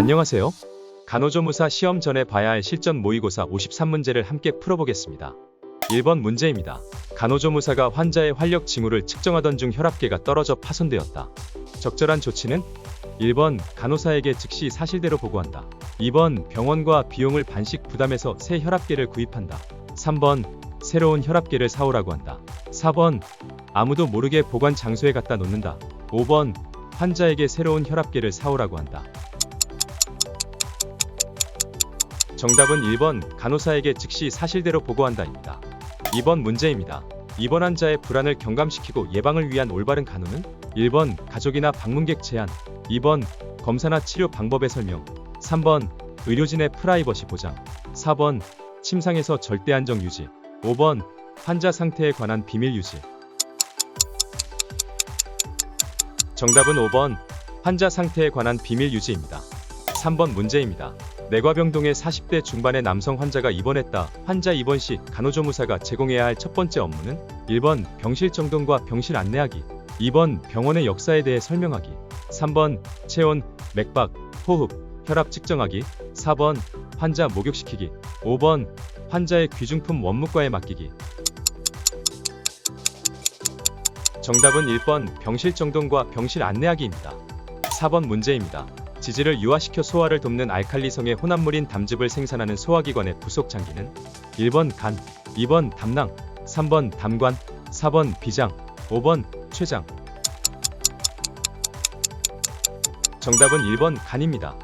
안녕하세요. 간호조무사 시험 전에 봐야 할 실전 모의고사 53문제를 함께 풀어보겠습니다. 1번 문제입니다. 간호조무사가 환자의 활력 징후를 측정하던 중 혈압계가 떨어져 파손되었다. 적절한 조치는 1번 간호사에게 즉시 사실대로 보고한다. 2번 병원과 비용을 반씩 부담해서 새 혈압계를 구입한다. 3번 새로운 혈압계를 사오라고 한다. 4번 아무도 모르게 보관 장소에 갖다 놓는다. 5번 환자에게 새로운 혈압계를 사오라고 한다. 정답은 1번 간호사에게 즉시 사실대로 보고한다입니다. 2번 문제입니다. 입원 환자의 불안을 경감시키고 예방을 위한 올바른 간호는 1번 가족이나 방문객 제한 2번 검사나 치료 방법의 설명 3번 의료진의 프라이버시 보장 4번 침상에서 절대 안정 유지 5번 환자 상태에 관한 비밀 유지 정답은 5번 환자 상태에 관한 비밀 유지입니다. 3번 문제입니다. 내과병동의 40대 중반의 남성 환자가 입원했다. 환자 입원 시 간호조무사가 제공해야 할 첫 번째 업무는 1번 병실 정돈과 병실 안내하기 2번 병원의 역사에 대해 설명하기 3번 체온, 맥박, 호흡, 혈압 측정하기 4번 환자 목욕시키기 5번 환자의 귀중품 원무과에 맡기기 정답은 1번 병실 정돈과 병실 안내하기입니다. 4번 문제입니다. 지질을 유화시켜 소화를 돕는 알칼리성의 혼합물인 담즙을 생산하는 소화기관의 부속 장기는 1번 간, 2번 담낭, 3번 담관, 4번 비장, 5번 췌장. 정답은 1번 간입니다.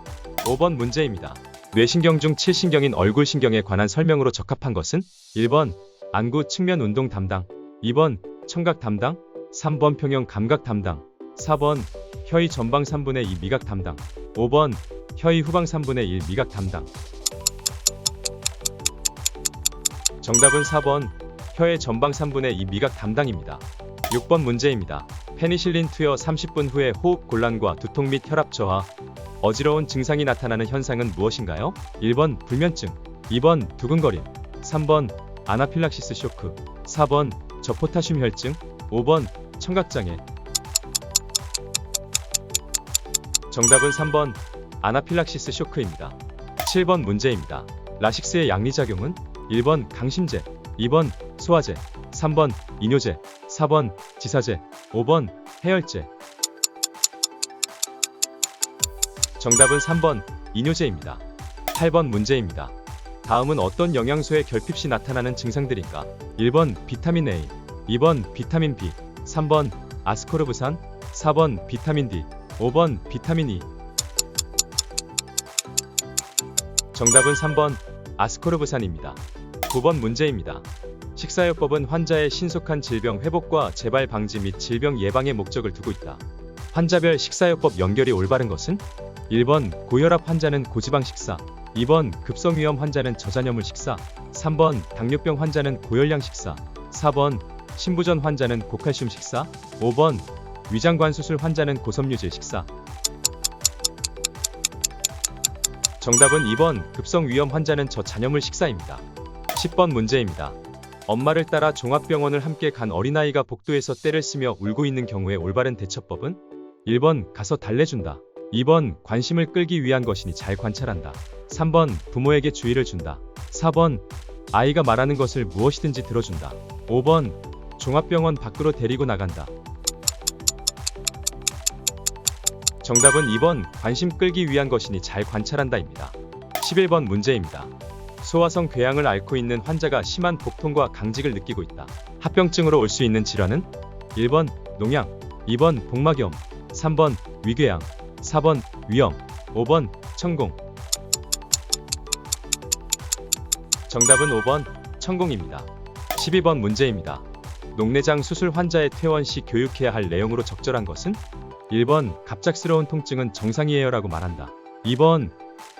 5번 문제입니다. 뇌신경 중 7신경인 얼굴신경에 관한 설명으로 적합한 것은 1번 안구 측면 운동 담당, 2번 청각 담당, 3번 평형 감각 담당, 4번 혀의 전방 3분의 2 미각 담당, 5번 혀의 후방 3분의 1 미각 담당. 정답은 4번 혀의 전방 3분의 2 미각 담당입니다. 6번 문제입니다. 페니실린 투여 30분 후에 호흡 곤란과 두통 및 혈압 저하, 어지러운 증상이 나타나는 현상은 무엇인가요? 1번 불면증, 2번 두근거림, 3번 아나필락시스 쇼크, 4번 저포타슘 혈증, 5번 청각장애. 정답은 3번 아나필락시스 쇼크입니다. 7번 문제입니다. 라식스의 양리작용은 1번 강심제, 2번 소화제, 3번 이뇨제, 4번 지사제, 5번 해열제. 정답은 3번 이뇨제입니다. 8번 문제입니다. 다음은 어떤 영양소의 결핍 시 나타나는 증상들인가? 1번 비타민 A, 2번 비타민 B, 3번 아스코르브산, 4번 비타민 D, 5번 비타민 E. 정답은 3번 아스코르브산입니다. 9번 문제입니다. 식사요법은 환자의 신속한 질병 회복과 재발 방지 및 질병 예방의 목적을 두고 있다. 환자별 식사요법 연결이 올바른 것은 1번 고혈압 환자는 고지방 식사, 2번 급성위험 환자는 저잔여물 식사, 3번 당뇨병 환자는 고열량 식사, 4번 신부전 환자는 고칼슘 식사, 5번 위장관 수술 환자는 고섬유질 식사. 정답은 2번 급성 위험 환자는 저잔여물 식사입니다. 10번 문제입니다. 엄마를 따라 종합병원을 함께 간 어린아이가 복도에서 떼를 쓰며 울고 있는 경우에 올바른 대처법은 1번 가서 달래준다. 2번 관심을 끌기 위한 것이니 잘 관찰한다. 3번 부모에게 주의를 준다. 4번 아이가 말하는 것을 무엇이든지 들어준다. 5번 종합병원 밖으로 데리고 나간다. 정답은 2번 관심 끌기 위한 것이니 잘 관찰한다입니다. 11번 문제입니다. 소화성 궤양을 앓고 있는 환자가 심한 복통과 강직을 느끼고 있다. 합병증으로 올 수 있는 질환은 1번 농양, 2번 복막염, 3번 위궤양, 4번 위염, 5번 천공. 정답은 5번 천공입니다. 12번 문제입니다. 녹내장 수술 환자의 퇴원 시 교육해야 할 내용으로 적절한 것은 1번 갑작스러운 통증은 정상이에요라고 말한다. 2번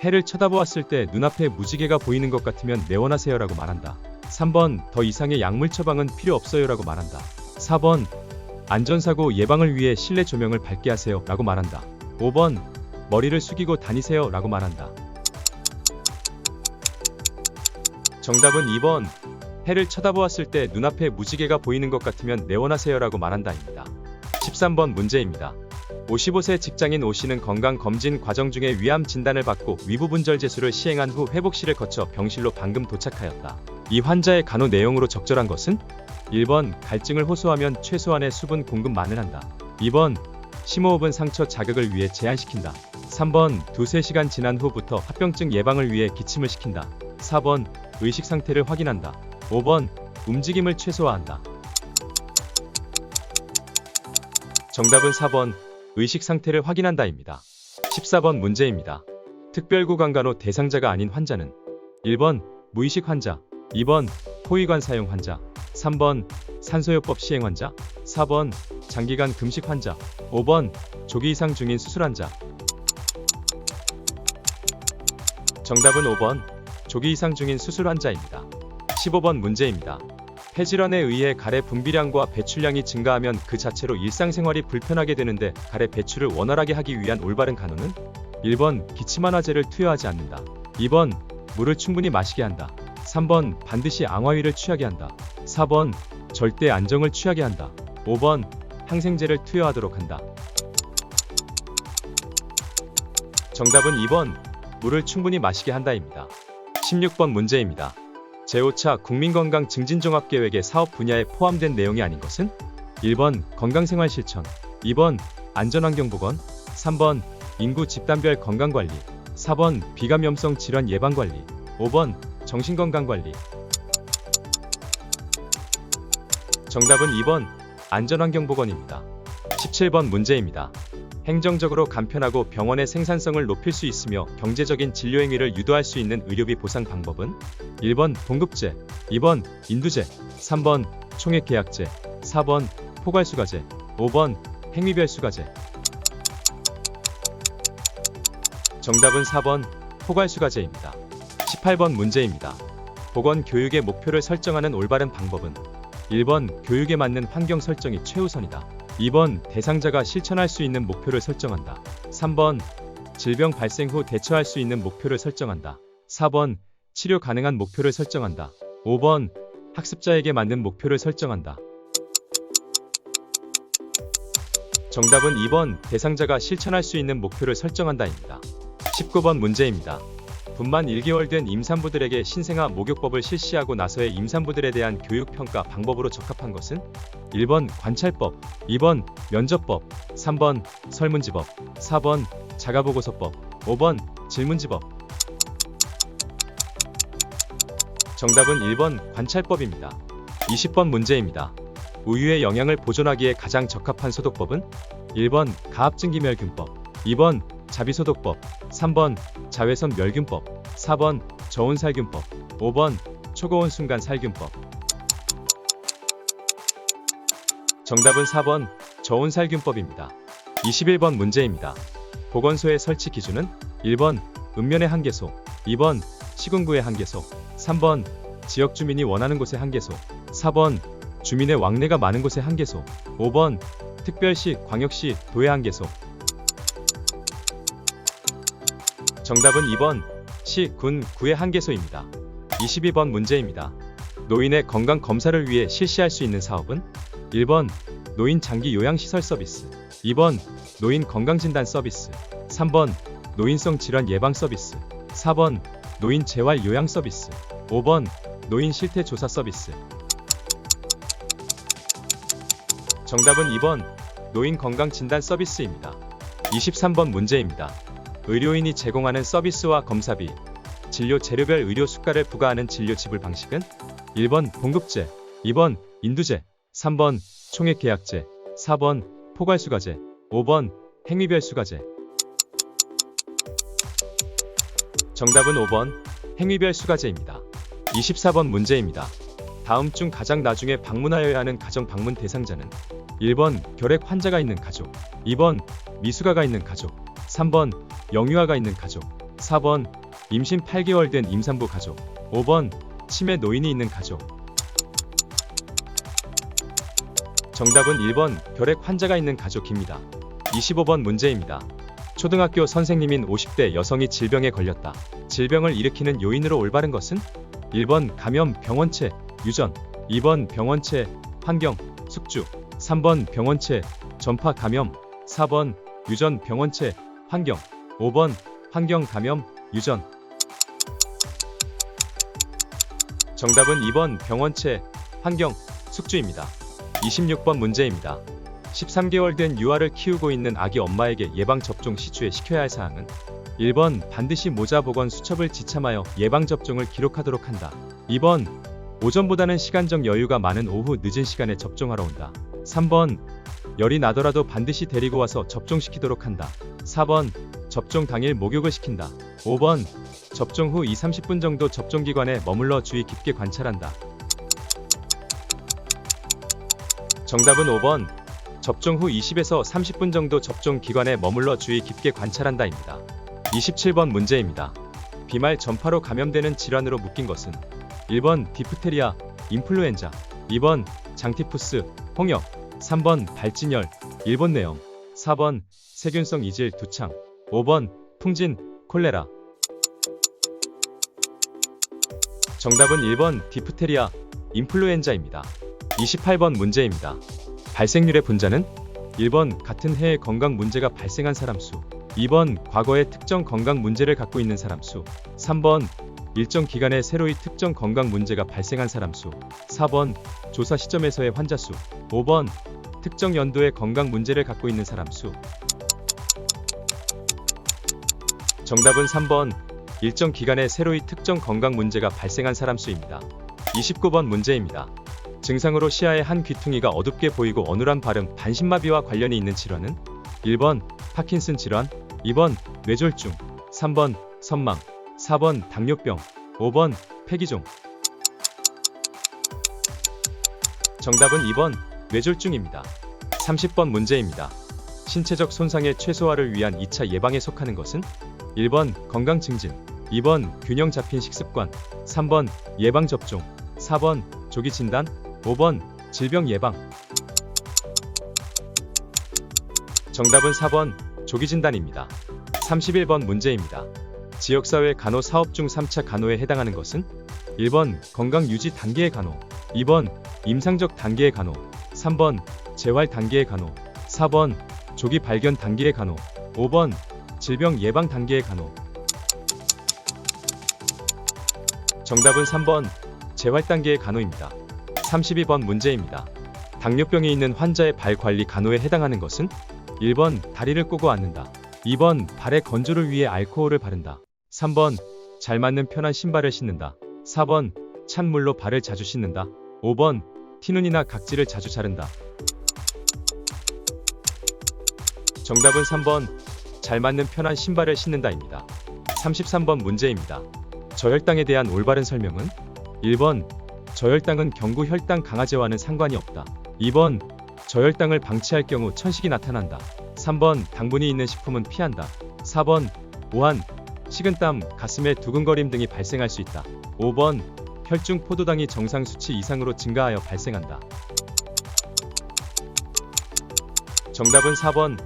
해를 쳐다보았을 때 눈앞에 무지개가 보이는 것 같으면 내원하세요라고 말한다. 3번 더 이상의 약물 처방은 필요 없어요라고 말한다. 4번 안전사고 예방을 위해 실내 조명을 밝게 하세요라고 말한다. 5번 머리를 숙이고 다니세요라고 말한다. 정답은 2번 해를 쳐다보았을 때 눈앞에 무지개가 보이는 것 같으면 내원하세요라고 말한다입니다. 13번 문제입니다. 55세 직장인 O 씨는 건강검진 과정 중에 위암 진단을 받고 위부분절 제수를 시행한 후 회복실을 거쳐 병실로 방금 도착하였다. 이 환자의 간호 내용으로 적절한 것은 1번 갈증을 호소하면 최소한의 수분 공급만을 한다. 2번 심호흡은 상처 자극을 위해 제한시킨다. 3번 두세 시간 지난 후부터 합병증 예방을 위해 기침을 시킨다. 4번 의식 상태를 확인한다. 5번 움직임을 최소화한다. 정답은 4번 의식 상태를 확인한다입니다. 14번 문제입니다. 특별구 강간호 대상자가 아닌 환자는 1번 무의식 환자, 2번 호위관 사용 환자, 3번 산소요법 시행 환자, 4번 장기간 금식 환자, 5번 조기 이상 중인 수술 환자. 정답은 5번 조기 이상 중인 수술 환자입니다. 15번 문제입니다. 폐질환에 의해 가래 분비량과 배출량이 증가하면 그 자체로 일상생활이 불편하게 되는데 가래 배출을 원활하게 하기 위한 올바른 간호는 1번 기침환화제를 투여하지 않는다. 2번 물을 충분히 마시게 한다. 3번 반드시 앙화위를 취하게 한다. 4번 절대 안정을 취하게 한다. 5번 항생제를 투여하도록 한다. 정답은 2번 물을 충분히 마시게 한다입니다. 16번 문제입니다. 제5차 국민건강 증진종합계획의 사업 분야에 포함된 내용이 아닌 것은 1번 건강생활 실천, 2번 안전환경보건, 3번 인구 집단별 건강관리, 4번 비감염성 질환 예방관리, 5번 정신건강관리. 정답은 2번 안전환경보건입니다. 17번 문제입니다. 행정적으로 간편하고 병원의 생산성을 높일 수 있으며 경제적인 진료 행위를 유도할 수 있는 의료비 보상 방법은 1번 봉급제, 2번 인두제, 3번 총액 계약제, 4번 포괄수가제, 5번 행위별 수가제. 정답은 4번 포괄수가제입니다. 18번 문제입니다. 보건 교육의 목표를 설정하는 올바른 방법은 1번 교육에 맞는 환경 설정이 최우선이다. 2번 대상자가 실천할 수 있는 목표를 설정한다. 3번 질병 발생 후 대처할 수 있는 목표를 설정한다. 4번 치료 가능한 목표를 설정한다. 5번 학습자에게 맞는 목표를 설정한다. 정답은 2번 대상자가 실천할 수 있는 목표를 설정한다입니다. 19번 문제입니다. 분만 1개월 된 임산부들에게 신생아 목욕법을 실시하고 나서의 임산부들에 대한 교육 평가 방법으로 적합한 것은 1번 관찰법, 2번 면접법, 3번 설문지법, 4번 자가보고서법, 5번 질문지법. 정답은 1번 관찰법입니다. 20번 문제입니다. 우유의 영양을 보존하기에 가장 적합한 소독법은 1번 가압증기멸균법, 2번 자비소독법, 3번 자외선 멸균법, 4번 저온살균법, 5번 초고온 순간 살균법. 정답은 4번 저온살균법입니다. 21번 문제입니다. 보건소의 설치 기준은 1번 읍면의 한개소, 2번 시군구의 한개소, 3번 지역 주민이 원하는 곳의 한개소, 4번 주민의 왕래가 많은 곳의 한개소, 5번 특별시, 광역시, 도의 한개소. 정답은 2번 시, 군, 구의 한개소입니다. 22번 문제입니다. 노인의 건강 검사를 위해 실시할 수 있는 사업은 1번 노인 장기 요양시설 서비스 2번 노인 건강진단 서비스 3번 노인성 질환 예방 서비스 4번 노인 재활 요양 서비스 5번 노인 실태 조사 서비스 정답은 2번 노인 건강 진단 서비스입니다. 23번 문제입니다. 의료인이 제공하는 서비스와 검사비, 진료 재료별 의료 수가를 부과하는 진료 지불 방식은 1번 봉급제, 2번 인두제, 3번 총액 계약제, 4번 포괄 수가제, 5번 행위별 수가제. 정답은 5번 행위별 수가제입니다. 24번 문제입니다. 다음 중 가장 나중에 방문하여야 하는 가정 방문 대상자는 1번 결핵 환자가 있는 가족, 2번 미숙아가 있는 가족, 3번 영유아가 있는 가족, 4번 임신 8개월 된 임산부 가족, 5번 치매 노인이 있는 가족. 정답은 1번 결핵 환자가 있는 가족입니다. 25번 문제입니다. 초등학교 선생님인 50대 여성이 질병에 걸렸다. 질병을 일으키는 요인으로 올바른 것은 1번 감염, 병원체, 유전, 2번 병원체, 환경, 숙주, 3번 병원체, 전파 감염, 4번 유전 병원체 환경 5번 환경 감염 유전 정답은 2번 병원체 환경 숙주입니다. 26번 문제입니다. 13개월 된 유아를 키우고 있는 아기 엄마에게 예방 접종 시 주의시켜야 할 사항은 1번 반드시 모자 보건 수첩을 지참하여 예방 접종을 기록하도록 한다. 2번 오전보다는 시간적 여유가 많은 오후 늦은 시간에 접종하러 온다. 3번 열이 나더라도 반드시 데리고 와서 접종시키도록 한다. 4번 접종 당일 목욕을 시킨다. 5번 접종 후 2, 30분 정도 접종 기관에 머물러 주의 깊게 관찰한다. 정답은 5번 접종 후 20에서 30분 정도 접종 기관에 머물러 주의 깊게 관찰한다입니다. 27번 문제입니다. 비말 전파로 감염되는 질환으로 묶인 것은 1번 디프테리아, 인플루엔자, 2번 장티푸스, 홍역, 3번 발진열, 일본 내염, 4번 세균성 이질 두창, 5번 풍진, 콜레라. 정답은 1번 디프테리아, 인플루엔자입니다. 28번 문제입니다. 발생률의 분자는 1번 같은 해에 건강 문제가 발생한 사람 수, 2번 과거에 특정 건강 문제를 갖고 있는 사람 수, 3번 일정 기간에 새로이 특정 건강 문제가 발생한 사람 수, 4번 조사 시점에서의 환자 수, 5번 특정 연도에 건강 문제를 갖고 있는 사람 수. 정답은 3번 일정 기간에 새로이 특정 건강 문제가 발생한 사람 수입니다. 29번 문제입니다. 증상으로 시야의 한 귀퉁이가 어둡게 보이고 어눌한 발음, 반신마비와 관련이 있는 질환은 1번 파킨슨 질환, 2번 뇌졸중, 3번 선망, 4번 당뇨병, 5번 폐기종. 정답은 2번 뇌졸중입니다. 30번 문제입니다. 신체적 손상의 최소화를 위한 2차 예방에 속하는 것은 1번 건강 증진, 2번 균형 잡힌 식습관, 3번 예방 접종, 4번 조기 진단, 5번 질병 예방. 정답은 4번 조기 진단입니다. 31번 문제입니다. 지역사회 간호 사업 중 3차 간호에 해당하는 것은 1번 건강 유지 단계의 간호, 2번 임상적 단계의 간호, 3번 재활 단계의 간호, 4번 조기 발견 단계의 간호, 5번 질병 예방 단계의 간호. 정답은 3번 재활 단계의 간호입니다. 32번 문제입니다. 당뇨병이 있는 환자의 발 관리 간호에 해당하는 것은 1번 다리를 꼬고 앉는다. 2번 발에 건조를 위해 알코올을 바른다. 3번 잘 맞는 편한 신발을 신는다. 4번 찬물로 발을 자주 씻는다. 5번 티눈이나 각질을 자주 자른다. 정답은 3번 잘 맞는 편한 신발을 신는다입니다. 33번 문제입니다. 저혈당에 대한 올바른 설명은 1번 저혈당은 경구 혈당 강화제와는 상관이 없다. 2번 저혈당을 방치할 경우 천식이 나타난다. 3번 당분이 있는 식품은 피한다. 4번 오한, 식은땀, 가슴에 두근거림 등이 발생할 수 있다. 5번 혈중 포도당이 정상 수치 이상으로 증가하여 발생한다. 정답은 4번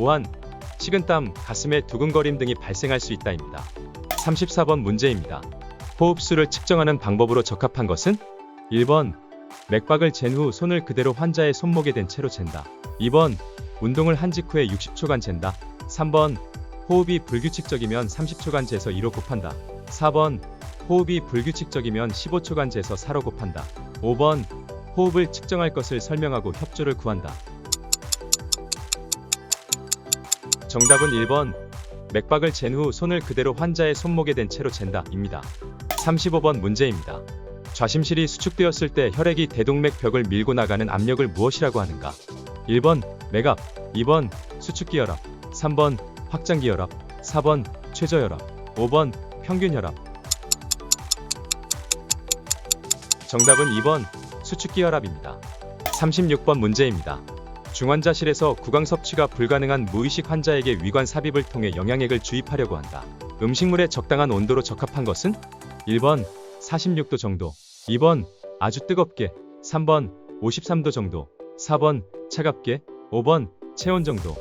오한, 식은땀, 가슴에 두근거림 등이 발생할 수 있다입니다. 34번 문제입니다. 호흡수를 측정하는 방법으로 적합한 것은 1번 맥박을 잰 후 손을 그대로 환자의 손목에 댄 채로 잰다. 2번 운동을 한 직후에 60초간 잰다. 3번 호흡이 불규칙적이면 30초간 재서 2로 곱한다. 4번 호흡이 불규칙적이면 15초간 재서 4로 곱한다. 5번 호흡을 측정할 것을 설명하고 협조를 구한다. 정답은 1번 맥박을 잰 후 손을 그대로 환자의 손목에 댄 채로 잰다 입니다. 35번 문제입니다. 좌심실이 수축되었을 때 혈액이 대동맥 벽을 밀고 나가는 압력을 무엇이라고 하는가? 1번 맥압, 2번 수축기혈압, 3번 확장기혈압, 4번 최저혈압, 5번 평균혈압. 정답은 2번 수축기혈압입니다. 36번 문제입니다. 중환자실에서 구강 섭취가 불가능한 무의식 환자에게 위관 삽입을 통해 영양액을 주입하려고 한다. 음식물에 적당한 온도로 적합한 것은 1번 46도 정도, 2번 아주 뜨겁게, 3번 53도 정도, 4번 차갑게, 5번 체온 정도.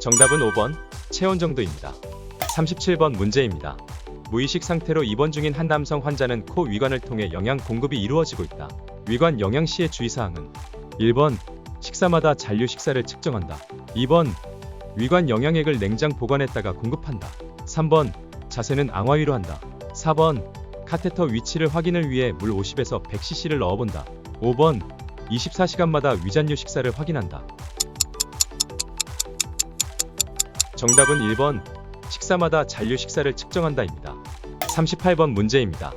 정답은 5번 체온 정도입니다. 37번 문제입니다. 무의식 상태로 입원 중인 한 남성 환자는 코 위관을 통해 영양 공급이 이루어지고 있다. 위관 영양 시의 주의사항은 1번 식사 식사마다 잔류 식사를 측정한다. 2번 위관 영양액을 냉장 보관했다가 공급한다. 3번 자세는 앙화 위로 한다. 4번 카테터 위치를 확인을 위해 물 50에서 100cc를 넣어본다. 5번 24시간마다 위잔류 식사를 확인한다. 정답은 1번 식사마다 잔류 식사를 측정한다입니다. 38번 문제입니다.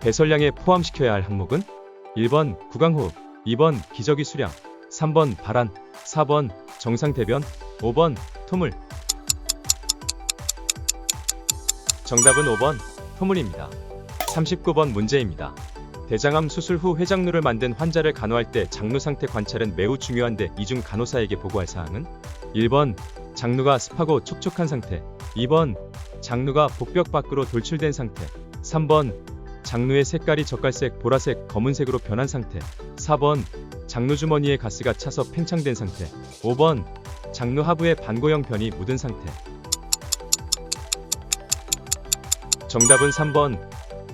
배설량에 포함시켜야 할 항목은 1번 구강호흡, 2번 기저귀 수량, 3번 발한, 4번 정상 대변, 5번 토물. 정답은 5번 토물입니다. 39번 문제입니다. 대장암 수술 후 회장루를 만든 환자를 간호할 때 장루 상태 관찰은 매우 중요한데 이중 간호사에게 보고할 사항은 1번 장루가 습하고 촉촉한 상태 2번 장루가 복벽 밖으로 돌출된 상태 3번 장루의 색깔이 젓갈색, 보라색, 검은색으로 변한 상태 4번 장루 주머니에 가스가 차서 팽창된 상태 5번 장루 하부에 반고형 변이 묻은 상태 정답은 3번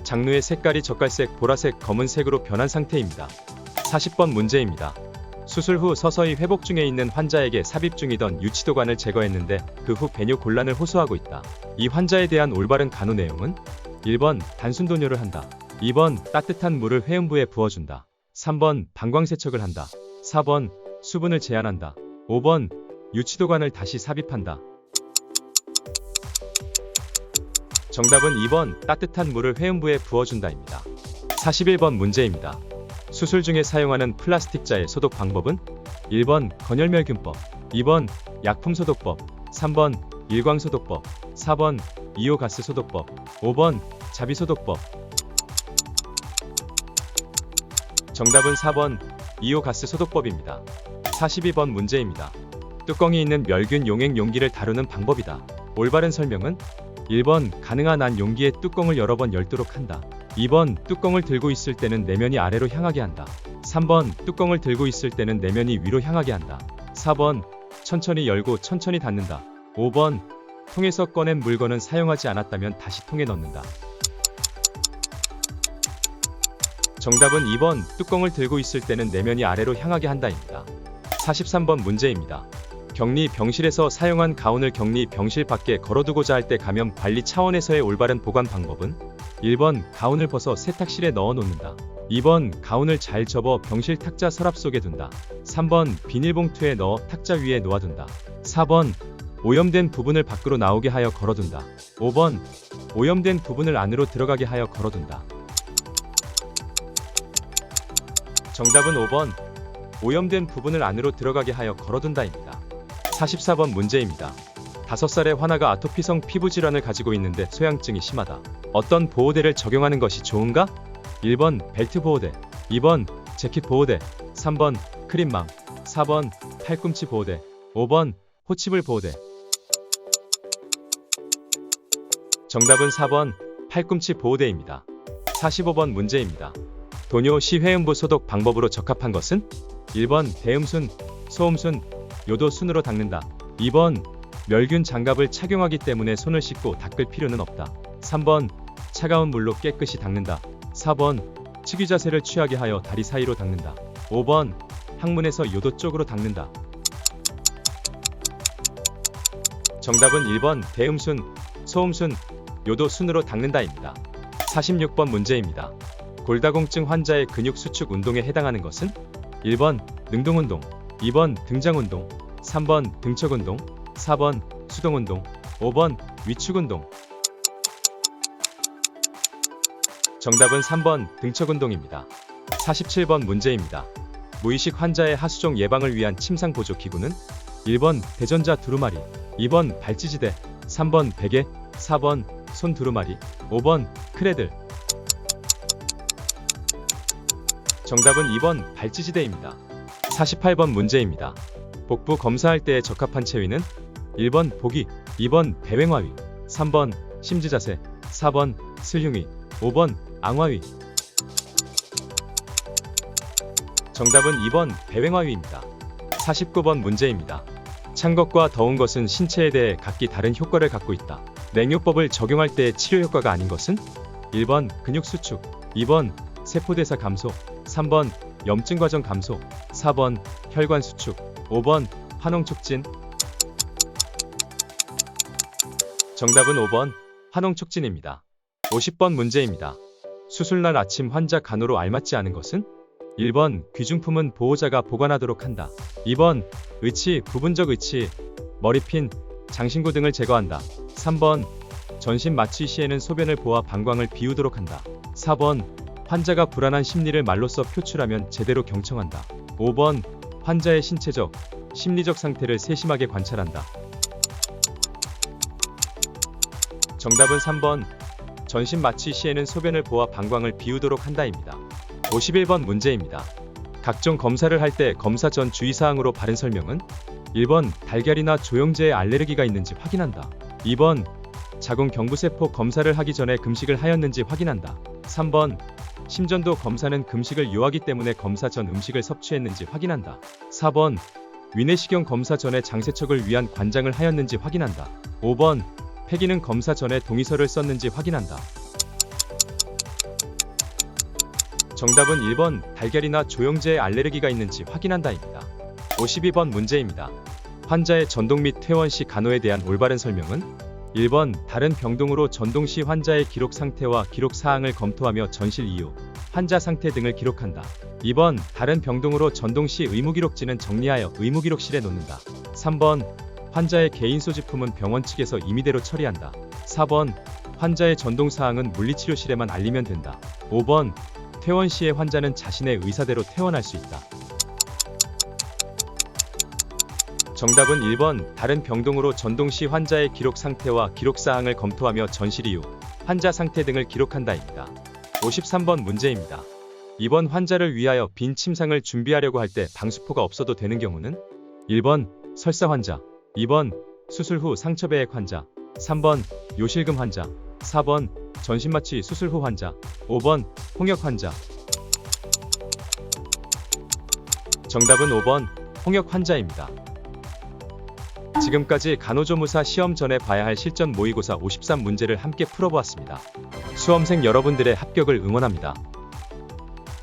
장루의 색깔이 젓갈색, 보라색, 검은색으로 변한 상태입니다. 40번 문제입니다. 수술 후 서서히 회복 중에 있는 환자에게 삽입 중이던 유치도관을 제거했는데 그 후 배뇨 곤란을 호소하고 있다. 이 환자에 대한 올바른 간호 내용은 1번 단순 도뇨를 한다. 2번 따뜻한 물을 회음부에 부어준다. 3번 방광 세척을 한다. 4번 수분을 제한한다. 5번 유치도관을 다시 삽입한다. 정답은 2번 따뜻한 물을 회음부에 부어준다입니다. 41번 문제입니다. 수술 중에 사용하는 플라스틱 자의 소독 방법은 1번 건열멸균법, 2번 약품 소독법, 3번 일광 소독법, 4번 이오가스 소독법, 5번 자비 소독법. 정답은 4번 이오가스 소독법입니다. 42번 문제입니다. 뚜껑이 있는 멸균 용액 용기를 다루는 방법이다. 올바른 설명은 1번 가능한 한 용기의 뚜껑을 여러 번 열도록 한다. 2번 뚜껑을 들고 있을 때는 내면이 아래로 향하게 한다. 3번 뚜껑을 들고 있을 때는 내면이 위로 향하게 한다. 4번 천천히 열고 천천히 닫는다. 5번 통에서 꺼낸 물건은 사용하지 않았다면 다시 통에 넣는다. 정답은 2번 뚜껑을 들고 있을 때는 내면이 아래로 향하게 한다입니다. 43번 문제입니다. 격리 병실에서 사용한 가운을 격리 병실 밖에 걸어두고자 할 때 감염 관리 차원에서의 올바른 보관 방법은 1번 가운을 벗어 세탁실에 넣어 놓는다. 2번 가운을 잘 접어 병실 탁자 서랍 속에 둔다. 3번 비닐봉투에 넣어 탁자 위에 놓아둔다. 4번 오염된 부분을 밖으로 나오게 하여 걸어둔다. 5번 오염된 부분을 안으로 들어가게 하여 걸어둔다. 정답은 5번 오염된 부분을 안으로 들어가게 하여 걸어둔다입니다. 44번 문제입니다. 5살의 화나가 아토피성 피부 질환을 가지고 있는데 소양증이 심하다. 어떤 보호대를 적용하는 것이 좋은가? 1번 벨트 보호대, 2번 재킷 보호대, 3번 크림망, 4번 팔꿈치 보호대, 5번 호치불 보호대. 정답은 4번 팔꿈치 보호대입니다. 45번 문제입니다. 도뇨 시회음부 소독 방법으로 적합한 것은 1번 대음순, 소음순, 요도 순으로 닦는다. 2번 멸균 장갑을 착용하기 때문에 손을 씻고 닦을 필요는 없다. 3번 차가운 물로 깨끗이 닦는다. 4번 치기 자세를 취하게 하여 다리 사이로 닦는다. 5번 항문에서 요도 쪽으로 닦는다. 정답은 1번 대음순, 소음순, 요도 순으로 닦는다입니다. 46번 문제입니다. 골다공증 환자의 근육 수축 운동에 해당하는 것은 1번 능동 운동, 2번 등장 운동, 3번 등척 운동, 4번 수동 운동, 5번 위축 운동. 정답은 3번 등척 운동입니다. 47번 문제입니다. 무의식 환자의 하수종 예방을 위한 침상 보조 기구는 1번 대전자 두루마리, 2번 발찌지대, 3번 베개, 4번 손 두루마리, 5번 크레들. 정답은 2번 발찌지대입니다. 48번 문제입니다. 복부 검사할 때에 적합한 체위는 1번 보기, 2번 배횡화위, 3번 심지자세, 4번 슬흉위, 5번 앙화위. 정답은 2번 배횡화위입니다. 49번 문제입니다. 찬 것과 더운 것은 신체에 대해 각기 다른 효과를 갖고 있다. 냉요법을 적용할 때의 치료 효과가 아닌 것은 1번 근육 수축, 2번 세포대사 감소, 3번 염증 과정 감소, 4번 혈관 수축, 5번 환홍촉진 정답은 5번 환홍촉진입니다. 50번 문제입니다. 수술날 아침 환자 간호로 알맞지 않은 것은? 1번 귀중품은 보호자가 보관하도록 한다. 2번 의치, 부분적 의치, 머리핀, 장신구 등을 제거한다. 3번 전신 마취 시에는 소변을 보아 방광을 비우도록 한다. 4번 환자가 불안한 심리를 말로써 표출하면 제대로 경청한다. 5번 환자의 신체적, 심리적 상태를 세심하게 관찰한다. 정답은 3번 전신 마취 시에는 소변을 보아 방광을 비우도록 한다입니다. 51번 문제입니다. 각종 검사를 할 때 검사 전 주의사항으로 바른 설명은 1번 달걀이나 조영제에 알레르기가 있는지 확인한다. 2번 자궁 경부세포 검사를 하기 전에 금식을 하였는지 확인한다. 3번 심전도 검사는 금식을 요하기 때문에 검사 전 음식을 섭취했는지 확인한다. 4번 위내시경 검사 전에 장세척을 위한 관장을 하였는지 확인한다. 5번 폐기능 검사 전에 동의서를 썼는지 확인한다. 정답은 1번 달걀이나 조영제에 알레르기가 있는지 확인한다입니다. 52번 문제입니다. 환자의 전동 및 퇴원 시 간호에 대한 올바른 설명은 1번 다른 병동으로 전동 시 환자의 기록 상태와 기록 사항을 검토하며 전실 이유, 환자 상태 등을 기록한다. 2번 다른 병동으로 전동 시 의무 기록지는 정리하여 의무 기록실에 놓는다. 3번 환자의 개인 소지품은 병원 측에서 임의대로 처리한다. 4번 환자의 전동 사항은 물리치료실에만 알리면 된다. 5번 퇴원 시에 환자는 자신의 의사대로 퇴원할 수 있다. 정답은 1번 다른 병동으로 전동 시 환자의 기록 상태와 기록 사항을 검토하며 전실 이유, 환자 상태 등을 기록한다입니다. 53번 문제입니다. 이번 환자를 위하여 빈 침상을 준비하려고 할 때 방수포가 없어도 되는 경우는 1번 설사 환자, 2번 수술 후 상처배액 환자, 3번 요실금 환자, 4번 전신마취 수술 후 환자, 5번 홍역 환자. 정답은 5번 홍역 환자입니다. 지금까지 간호조무사 시험 전에 봐야 할 실전 모의고사 53 문제를 함께 풀어보았습니다. 수험생 여러분들의 합격을 응원합니다.